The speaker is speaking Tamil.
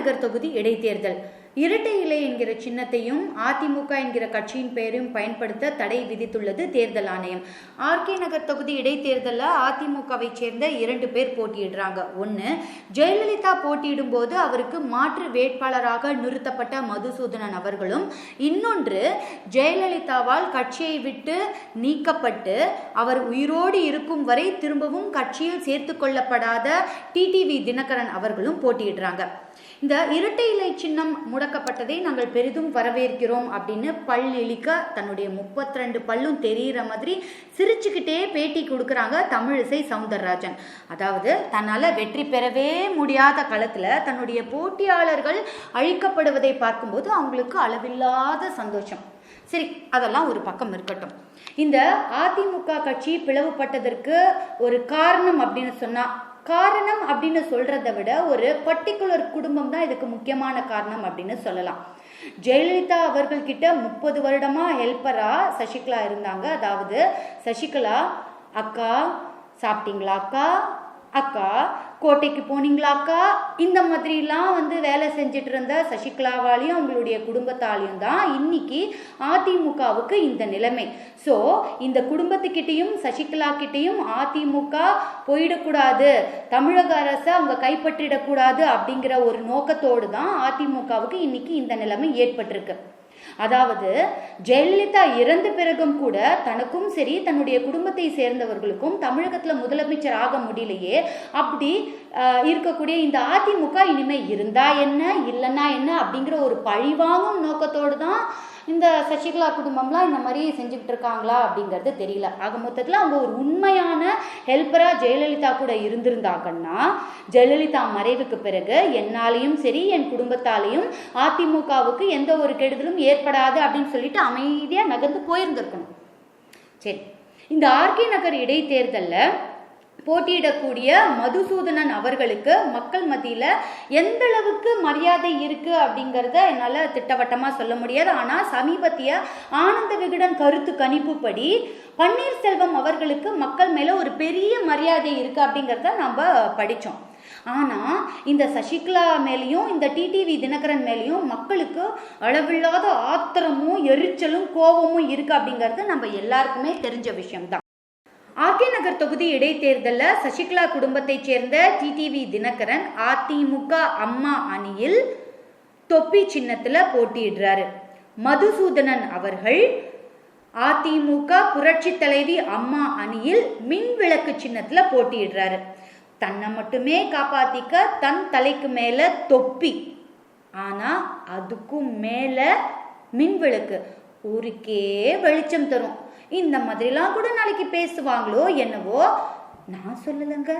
நகர் தொகுதி இடைத்தேர்தல். இரட்டை இலை என்கிற சின்னத்தையும் அதிமுக என்கிற கட்சியின் பெயரையும் பயன்படுத்த தடை விதித்துள்ளது தேர்தல் ஆணையம். ஆர்கே நகர் தொகுதி இடைத்தேர்தலில் அதிமுகவை சேர்ந்த இரண்டு பேர் போட்டியிடுறாங்க. ஒன்று ஜெயலலிதா போட்டியிடும் போது அவருக்கு மாற்று வேட்பாளராக நிறுத்தப்பட்ட மதுசூதனன் அவர்களும் இன்னொன்று ஜெயலலிதாவால் கட்சியை விட்டு நீக்கப்பட்டு அவர் உயிரோடு இருக்கும் வரை திரும்பவும் கட்சியில் சேர்த்து கொள்ளப்படாத டிடிவி தினகரன் அவர்களும் போட்டியிடுறாங்க. இந்த இரட்டை இலை சின்னம் முடக்கப்பட்டதை நாங்கள் பெரிதும் வரவேற்கிறோம் அப்படின்னு பல் இழிக்க தன்னுடைய முப்பத்தி ரெண்டு பல்லும் தெரிகிற மாதிரி சிரிச்சுக்கிட்டே பேட்டி கொடுக்குறாங்க தமிழிசை சவுந்தரராஜன். அதாவது தன்னால் வெற்றி பெறவே முடியாத காலத்தில் தன்னுடைய போட்டியாளர்கள் அழிக்கப்படுவதை பார்க்கும்போது அவங்களுக்கு அளவில்லாத சந்தோஷம். சரி அதெல்லாம் ஒரு பக்கம் இருக்கட்டும். இந்த அதிமுக கட்சி பிளவுபட்டதற்கு ஒரு காரணம் அப்படின்னு சொன்னால் காரணம் அப்படின்னு சொல்றத விட ஒரு பர்டிகுலர் குடும்பம் தான் இதுக்கு முக்கியமான காரணம் அப்படின்னு சொல்லலாம். ஜெயலலிதா அவர்கள்கிட்ட முப்பது வருடமா ஹெல்ப்பராக சசிகலா இருந்தாங்க. அதாவது சசிகலா அக்கா சாப்பிட்டீங்களா அக்கா? அக்கா கோட்டைக்கு போனீங்களா அக்கா? இந்த மாதிரிலாம் வந்து வேலை செஞ்சுட்டு இருந்த சசிகலாவாலையும் அவங்களுடைய குடும்பத்தாலையும் தான் இன்னைக்கு அதிமுகவுக்கு இந்த நிலைமை. ஸோ இந்த குடும்பத்துக்கிட்டையும் சசிகலா கிட்டையும் அதிமுக போயிடக்கூடாது தமிழக அரசை அவங்க கைப்பற்றிடக்கூடாது அப்படிங்கிற ஒரு நோக்கத்தோடு தான் அதிமுகவுக்கு இன்னைக்கு இந்த நிலைமை ஏற்பட்டிருக்கு. அதாவது ஜெயலலிதா இறந்த பிறகும் கூட தனக்கும் சரி தன்னுடைய குடும்பத்தை சேர்ந்தவர்களுக்கும் தமிழகத்துல முதலமைச்சர் ஆக முடியலையே அப்படி இருக்கக்கூடிய இந்த அதிமுக இனிமே இருந்தா என்ன இல்லைன்னா என்ன அப்படிங்கிற ஒரு பழிவாங்கும் நோக்கத்தோடு தான் இந்த சசிகலா குடும்பம்லாம் இந்த மாதிரி செஞ்சுக்கிட்டு இருக்காங்களா அப்படிங்கிறது தெரியல. ஆக மொத்தத்தில் அவங்க ஒரு உண்மையான ஹெல்ப்பராக ஜெயலலிதா கூட இருந்திருந்தாங்கன்னா ஜெயலலிதா மறைவுக்கு பிறகு என்னாலையும் சரி என் குடும்பத்தாலையும் அதிமுகவுக்கு எந்த ஒரு கெடுதலும் ஏற்படாது அப்படின்னு சொல்லிட்டு அமைதியாக நகர்ந்து போயிருந்திருக்கணும். சரி இந்த ஆர்கே நகர் இடைத்தேர்தலில் போட்டியிடக்கூடிய மதுசூதனன் அவர்களுக்கு மக்கள் மத்தியில் எந்த அளவுக்கு மரியாதை இருக்கு அப்படிங்கிறத என்னால் திட்டவட்டமாக சொல்ல முடியாது. ஆனால் சமீபத்திய ஆனந்த விகடன் கருத்து கணிப்புப்படி பன்னீர்செல்வம் அவர்களுக்கு மக்கள் மேலே ஒரு பெரிய மரியாதை இருக்கு அப்படிங்கிறத நம்ம படித்தோம் ஆனால் இந்த சசிகலா மேலேயும் இந்த டிடிவி தினகரன் மேலேயும் மக்களுக்கு அளவில்லாத ஆத்திரமும் எரிச்சலும் கோபமும் இருக்கு அப்படிங்கிறது நம்ம எல்லாருக்குமே தெரிஞ்ச விஷயம்தான். ஆர்கே நகர் தொகுதி இடைத்தேர்தலில் சசிகலா குடும்பத்தைச் சேர்ந்த டிடிவி தினகரன் அதிமுக அம்மா அணியில் தொப்பி சின்னத்தில் போட்டியிடுறாரு. மதுசூதனன் அவர்கள் அதிமுக புரட்சி தலைவி அம்மா அணியில் மின் விளக்கு சின்னத்தில் போட்டியிடுறாரு. தன்னை மட்டுமே காப்பாத்திக்க தன் தலைக்கு மேல தொப்பி. ஆனா அதுக்கும் மேல மின் விளக்கு. ஊருக்கே வெளிச்சம் தரும். இந்த மாதிரிலாம் கூட நாளைக்கு பேசுவாங்களோ என்னவோ? நான் சொல்லலைங்க.